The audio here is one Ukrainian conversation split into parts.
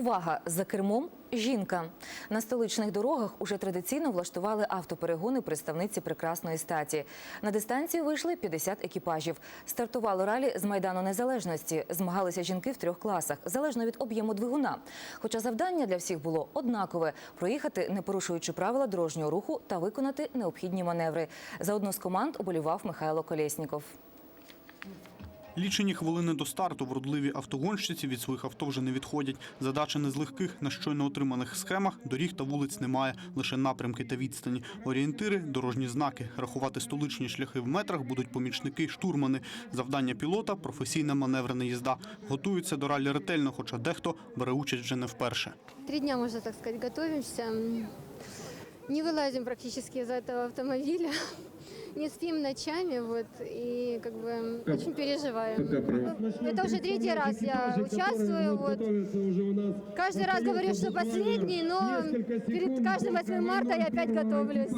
Увага! За кермом жінка. На столичних дорогах уже традиційно влаштували автоперегони представниці прекрасної статі. На дистанцію вийшли 50 екіпажів. Стартувало ралі з Майдану Незалежності. Змагалися жінки в трьох класах, залежно від об'єму двигуна. Хоча завдання для всіх було однакове – проїхати, не порушуючи правила дорожнього руху та виконати необхідні маневри. За одну з команд оболівав Михайло Колєсніков. Лічені хвилини до старту вродливі автогонщиці від своїх авто вже не відходять. Задача не з легких на щойно отриманих схемах доріг та вулиць немає, лише напрямки та відстані. Орієнтири, дорожні знаки. Рахувати столичні шляхи в метрах будуть помічники, штурмани. Завдання пілота професійна маневрена їзда. Готуються до ралі ретельно, хоча дехто бере участь вже не вперше. Три дня, можно так сказать, готовимся. М, Не вылазим практически из этого автомобиля Не спим ночами, вот, и как бы очень переживаем. Это уже третий раз я участвую, вот. Каждый раз говорю, что последний, но перед каждым 8 марта я опять готовлюсь.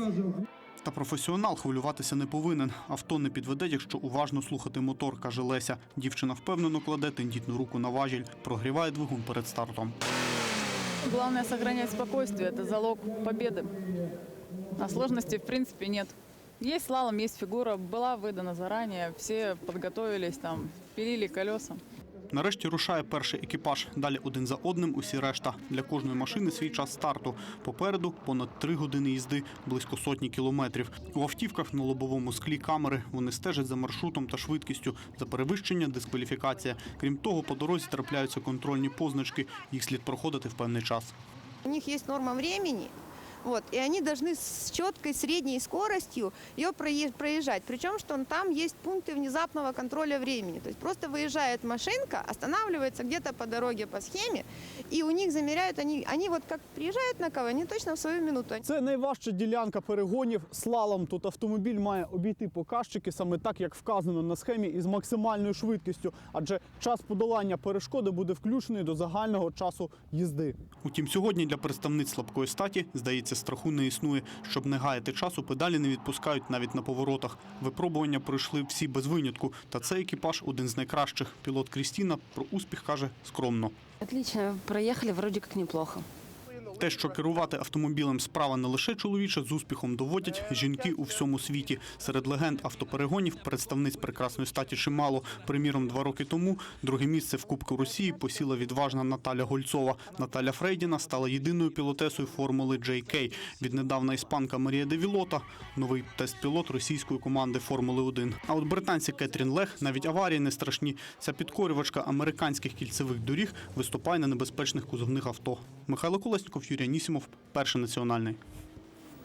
Та професіонал хвилюватися не повинен. Авто не підведе, якщо уважно слухати мотор, каже Леся. Дівчина впевнено кладе тендітну руку на важіль, прогріває двигун перед стартом. Главное сохранять спокойствие, это залог победы. А сложностей в принципе нет. Есть слалом, есть фигура, была выдана заранее, все подготовились, там, пилили колеса. Нарешті рушає перший екіпаж. Далі один за одним усі решта. Для кожної машини свій час старту. Попереду понад три години їзди, близько сотні кілометрів. У автівках на лобовому склі камери вони стежать за маршрутом та швидкістю. За перевищення дискваліфікація. Крім того, по дорозі трапляються контрольні позначки. Їх слід проходити в певний час. У них есть норма времени, вот, и они должны с четкой средней скоростью ее прое- проезжать. Причем, что там есть пункты внезапного контроля времени. То есть просто выезжает машинка, останавливается где-то по дороге по схеме, и у них замеряют, они, они вот как приезжают на кого, они точно в свою минуту. Це найважча ділянка перегонів слалом. Тут автомобіль має обійти показчики саме так, як вказано на схемі, із максимальною швидкістю, адже час подолання перешкоди буде включений до загального часу їзди. Утім, сьогодні для представниць слабкої статі здається, страху не існує. Щоб не гаяти часу, педалі не відпускають навіть на поворотах. Випробування пройшли всі без винятку. Та цей екіпаж один з найкращих. Пілот Крістіна про успіх каже скромно. Отлично, проїхали, вроді як неплохо. Те, що керувати автомобілем справа не лише чоловіча, з успіхом доводять жінки у всьому світі. Серед легенд автоперегонів представниць прекрасної статі чимало. Приміром, два роки тому друге місце в Кубку Росії посіла відважна Наталя Гольцова. Наталя Фрейдіна стала єдиною пілотесою формули JK. Віднедавна іспанка Марія Девілота – новий тест-пілот російської команди Формули 1. А от британці Кетрін Лех навіть аварії не страшні. Ця підкорювачка американських кільцевих доріг виступає на небезпечних кузовних авто. Михайло Колесніков, Юрій Анісімов, перший національний.